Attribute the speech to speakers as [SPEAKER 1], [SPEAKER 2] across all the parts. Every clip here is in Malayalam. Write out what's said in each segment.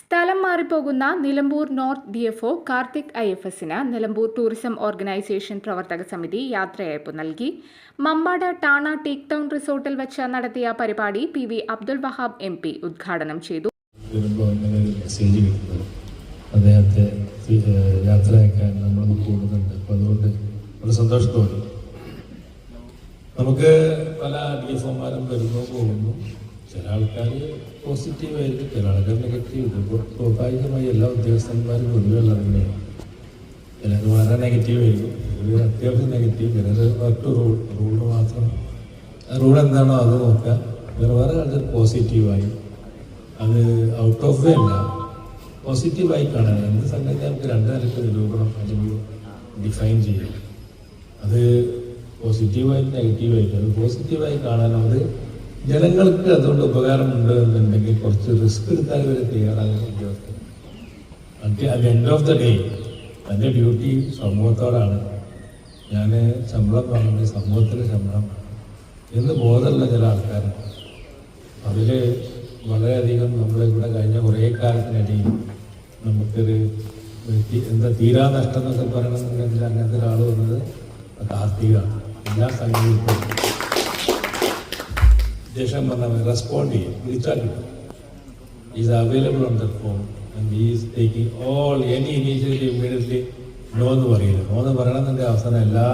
[SPEAKER 1] സ്ഥലം മാറിപ്പോകുന്ന Nilambur north D F O Karthik I F എസിന് നിലമ്പൂർ ടൂറിസം ഓർഗനൈസേഷൻ പ്രവർത്തക സമിതി യാത്രയയപ്പ് നൽകി. മമ്പാട് ടാണ ടേക്ക് ടൗൺ റിസോർട്ടിൽ വെച്ച് നടത്തിയ പരിപാടി P V Abdul Wahab M P ഉദ്ഘാടനം ചെയ്തു.
[SPEAKER 2] വളരെ സന്തോഷത്തോടെ. നമുക്ക് പല ഡി എഫ് ഒമാരും വരുന്നു പോകുന്നു. ചില ആൾക്കാർ പോസിറ്റീവ് ആയിരിക്കും ചില ആൾക്കാർ നെഗറ്റീവ് ഇപ്പോൾ സ്വാഭാവികമായി എല്ലാ ഉദ്യോഗസ്ഥന്മാരും പൊതുവെ ഉള്ളത് തന്നെയാണ് ചിലർ വളരെ നെഗറ്റീവ് ആയിരിക്കും. ചിലർ അത്യാവശ്യം നെഗറ്റീവ് ചിലർ മറ്റു റൂൾ റൂൾ മാത്രം. റൂൾ എന്താണോ അത് നോക്കുക. വേറെ വേറെ ആൾക്കാർ പോസിറ്റീവായി അത് ഔട്ട് ഓഫ് വേ അല്ല. പോസിറ്റീവായി കാണാൻ. എന്ത് സംഗതി നമുക്ക് രണ്ട് നിലയ്ക്ക് നിരൂപണം അല്ലെങ്കിൽ ഡിഫൈൻ ചെയ്യാം. അത് പോസിറ്റീവായിട്ട് നെഗറ്റീവായിട്ട് അത് പോസിറ്റീവായി കാണാനും അത് ജനങ്ങൾക്ക് അതുകൊണ്ട് ഉപകാരമുണ്ട് എന്നുണ്ടെങ്കിൽ കുറച്ച് റിസ്ക് എടുക്കാൻ ഇവർ തയ്യാറാകുന്ന ഉദ്യോഗസ്ഥർ. At end of the day എന്റെ ഡ്യൂട്ടി സമൂഹത്തോടാണ്. ഞാൻ ശമ്പളം വാങ്ങുന്നത് സമൂഹത്തിന്റെ ശമ്പളം എന്ന് ബോധമുള്ള ചില ആൾക്കാരുണ്ട്. അതിൽ വളരെയധികം നമ്മൾ ഇവിടെ കഴിഞ്ഞ കുറേ കാലത്തിനിടയിൽ നമുക്കൊരു എന്താ തീരാ നഷ്ടം എന്നൊക്കെ പറയണമെന്നുണ്ടെങ്കിൽ അങ്ങനത്തെ ഒരാൾ വന്നത് കാർത്തികമാണ് എല്ലാ സംഗീതവും ദേഷ്യം പറഞ്ഞാൽ റെസ്പോണ്ട് ചെയ്യും വിളിച്ചാൽ കിട്ടും is available on the phone and is taking all any initiative immediately no എന്ന് പറയില്ല നോ എന്ന് പറയണമെന്നുണ്ടെങ്കിൽ അവസാനം എല്ലാ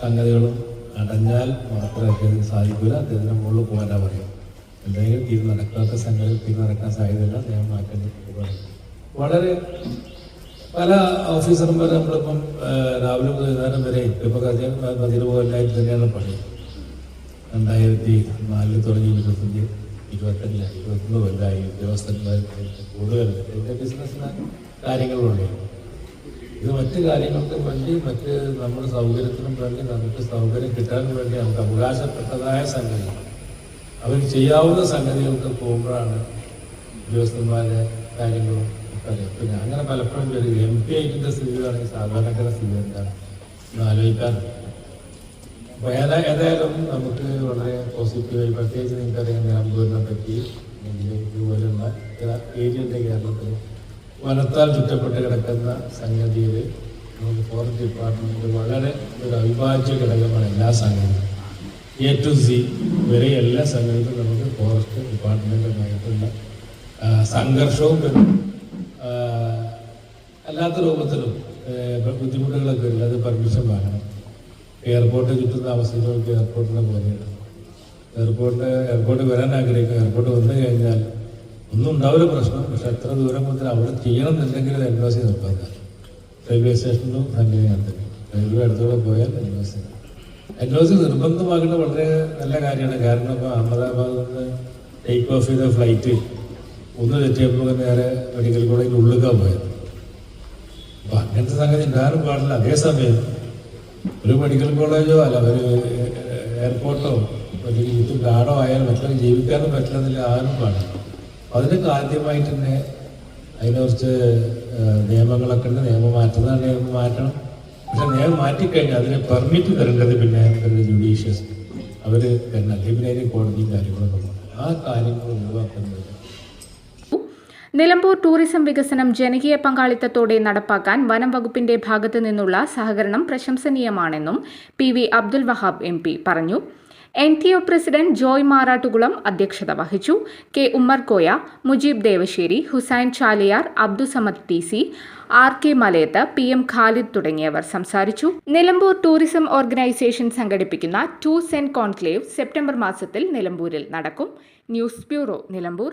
[SPEAKER 2] സംഗതികളും അടഞ്ഞാൽ മാത്രമേ അദ്ദേഹത്തിന് സാധിക്കില്ല അദ്ദേഹത്തിന് മുകളിൽ പോകാനാ പറയും എന്തെങ്കിലും തീരെ നടക്കാത്ത സംഗതി തീരെ നടക്കാൻ സാധ്യതയില്ല. അദ്ദേഹം മാറ്റാൻ വളരെ പല ഓഫീസർമാർ നമ്മളിപ്പം രാവിലെ മുതൽ വരെ ഇപ്പോൾ പതിരുപോലായിട്ട് തന്നെയാണ് പണി. രണ്ടായിരത്തി നാലിൽ തുടങ്ങി ഇരുപത്തഞ്ച് ഇരുപത്തഞ്ച് ഇരുപത്തൊന്ന് കൊല്ലമായി ഉദ്യോഗസ്ഥന്മാർ കൂടുതൽ എന്റെ ബിസിനസ്സിന് കാര്യങ്ങളുണ്ട്. ഇത് മറ്റു കാര്യങ്ങൾക്ക് വേണ്ടി മറ്റ് നമ്മുടെ സൗകര്യത്തിനും വേണ്ടി നമുക്ക് സൗകര്യം കിട്ടാൻ വേണ്ടി നമുക്ക് അവകാശപ്പെട്ടതായ സംഗതി. അവർ ചെയ്യാവുന്ന സംഗതികൾക്ക് പോകുമ്പോഴാണ് ഉദ്യോഗസ്ഥന്മാരെ കാര്യങ്ങളും അറിയാം പിന്നെ അങ്ങനെ പലപ്പോഴും വരും എം പി ഐറ്റിന്റെ സ്ഥിതിയാണെങ്കിൽ സാധാരണക്കാരുടെ സ്ഥിതി എന്താണ്? ആലോചിക്കാറുണ്ട് ഏതാ ഏതായാലും നമുക്ക് വളരെ പോസിറ്റീവായി പ്രത്യേകിച്ച് നിങ്ങൾക്കറിയാം നിലമ്പൂരിനെ പറ്റി. ഇതുപോലെയുള്ള ചില ഏരിയന്റെ കേരളത്തിൽ വനത്താൽ ചുറ്റപ്പെട്ട് കിടക്കുന്ന സംഗതിയിൽ നമുക്ക് ഫോറസ്റ്റ് ഡിപ്പാർട്ട്മെന്റ് വളരെ ഒരു അവിഭാജ്യ ഘടകമാണ് എല്ലാ സംഗതിയും. എ ടു സി വരെ എല്ലാ സംഗതികളും നമുക്ക് ഫോറസ്റ്റ് ഡിപ്പാർട്ട്മെന്റുമായിട്ടുള്ള സംഘർഷവും അല്ലാത്ത രൂപത്തിലും ബുദ്ധിമുട്ടുകളൊക്കെ ഉണ്ട് പെർമിഷൻ വാങ്ങണം. എയർപോർട്ട് കിട്ടുന്ന അവസരങ്ങൾക്ക് എയർപോർട്ടിനെ പോലെയാണ് എയർപോർട്ട് എയർപോർട്ട് വരാൻ ആഗ്രഹിക്കും എയർപോർട്ട് വന്നു കഴിഞ്ഞാൽ ഒന്നും ഉണ്ടാവില്ല പ്രശ്നം. പക്ഷെ എത്ര ദൂരം മുതൽ അവിടെ ചെയ്യണം എന്നുണ്ടെങ്കിൽ എൻ ഒ നിർബന്ധം. റെയിൽവേ സ്റ്റേഷനിലും അങ്ങനെ തന്നെ. റെയിൽവേ അടുത്തോടെ പോയാൽ N O C N O C നിർബന്ധമാക്കുന്നത് വളരെ നല്ല കാര്യമാണ്. കാരണം ഇപ്പോൾ അഹമ്മദാബാദിൽ നിന്ന് ടേക്ക് ഓഫ് ചെയ്ത ഫ്ലൈറ്റ് ഒന്ന് തെറ്റിയപ്പോൾ നേരെ മെഡിക്കൽ കോളേജിൽ ഉള്ളിലേക്കാണ് പോയത്. അപ്പം അങ്ങനത്തെ സംഗതി ഉണ്ടാകാനും പാടില്ല. അതേസമയം ഒരു മെഡിക്കൽ കോളേജോ അല്ല ഒരു എയർപോർട്ടോ ഒരു യൂത്ത് ഗാർഡോ ആയാലും മറ്റുള്ള ജീവിക്കാനും പറ്റില്ലെന്നില്ല ആരും പാടില്ല. അതിനൊക്കെ ആദ്യമായിട്ട് തന്നെ അതിനെ കുറിച്ച് നിയമങ്ങളൊക്കെ ഉണ്ട്. നിയമം മാറ്റുന്നതാണ് നിയമം മാറ്റണം. പക്ഷെ നിയമം മാറ്റിക്കഴിഞ്ഞാൽ അതിനെ പെർമിറ്റ് തരേണ്ടത് പിന്നെ ജുഡീഷ്യസ് അവർ തരണം അല്ലെങ്കിൽ പിന്നെ അതിന് കോടതിയും കാര്യങ്ങളൊക്കെ ആ കാര്യങ്ങൾ ഒഴിവാക്കുന്നത്
[SPEAKER 1] നിലമ്പൂർ ടൂറിസം വികസനം ജനകീയ പങ്കാളിത്തത്തോടെ നടപ്പാക്കാൻ വനം വകുപ്പിന്റെ ഭാഗത്തു നിന്നുള്ള സഹകരണം പ്രശംസനീയമാണെന്നും P V Abdul Wahab M P പറഞ്ഞു. N T O president Joy Marattukulam അധ്യക്ഷത വഹിച്ചു. K Ummerkoya Mujeeb Devasseri Hussain Chaliyar Abdussamad T C R K Malayath P M Khalid തുടങ്ങിയവർ സംസാരിച്ചു. നിലമ്പൂർ ടൂറിസം ഓർഗനൈസേഷൻ സംഘടിപ്പിക്കുന്ന ടു സെൻ കോൺക്ലേവ് സെപ്റ്റംബർ മാസത്തിൽ നിലമ്പൂരിൽ നടക്കും. News bureau Nilambur.